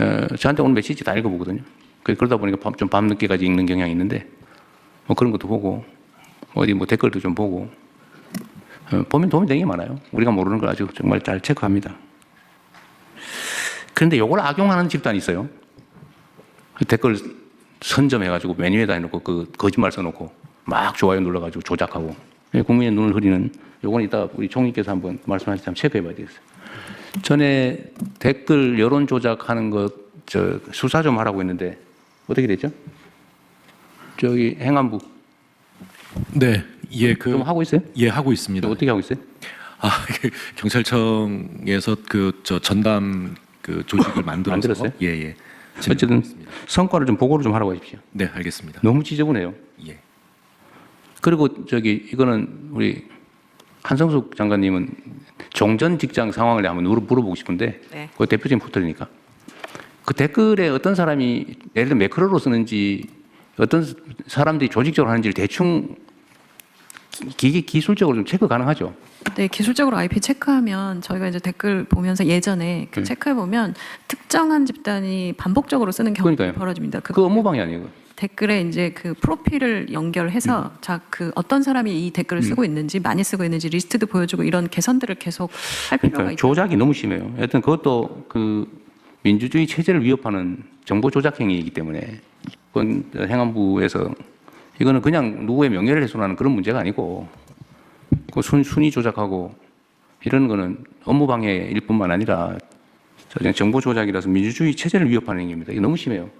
어, 저한테 오늘 메시지 다 읽어보거든요. 그- 그러다 보니까 밤, 좀 밤늦게까지 읽는 경향이 있는데 뭐 그런 것도 보고 어디 뭐 댓글도 좀 보고 어, 보면 도움이 되게 많아요. 우리가 모르는 걸 아주 정말 잘 체크합니다. 그런데 이걸 악용하는 집단이 있어요. 그 댓글 선점해가지고 메뉴에다 해놓고 그 거짓말 써놓고 막 좋아요 눌러가지고 조작하고 예, 국민의 눈을 흐리는 요건 이따 우리 총리께서 한번 말씀하시자면 체크해봐야 되겠어요. 전에 댓글 여론 조작하는 것 저 수사 좀 하라고 했는데 어떻게 됐죠? 저기 행안부 네, 예, 좀 그, 하고 있어요? 예, 하고 있습니다. 어떻게 하고 있어요? 아, 그 경찰청에서 그 저 전담 그 조직을 만들어서 만들었어요? 예, 예. 어쨌든 성과를 좀 보고를 좀 하라고 하십시오. 네, 알겠습니다. 너무 지저분해요. 예. 그리고 저기 이거는 우리 한성숙 장관님은 종전 직장 상황을 한번 물어- 물어보고 싶은데 네. 그 대표적인 포털이니까 그 댓글에 어떤 사람이 예를 들어 매크로로 쓰는지 어떤 사람들이 조직적으로 하는지를 대충 기계 기술적으로 좀 체크 가능하죠. 네, 기술적으로 IP 체크하면 저희가 이제 댓글 보면서 예전에 그 네. 체크해 보면 특정한 집단이 반복적으로 쓰는 경우가 그러니까요. 벌어집니다. 그그 업무 방해 아니에요. 댓글에 이제 그 프로필을 연결해서 음. 자그 어떤 사람이 이 댓글을 쓰고 있는지 많이 쓰고 있는지 리스트도 보여주고 이런 개선들을 계속 할 필요가 그러니까 있다. 조작이 너무 심해요. 하여튼 그것도 그 민주주의 체제를 위협하는 정보 조작 행위이기 때문에 그건 행안부에서 이거는 그냥 누구의 명예를 훼손하는 그런 문제가 아니고 그 순, 순위 조작하고 이런 거는 업무 방해일 뿐만 아니라 정보 조작이라서 민주주의 체제를 위협하는 행위입니다. 이게 너무 심해요.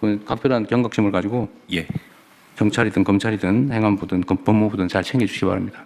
그 각별한 경각심을 가지고 예. 경찰이든 검찰이든 행안부든 그 법무부든 잘 챙겨주시기 바랍니다.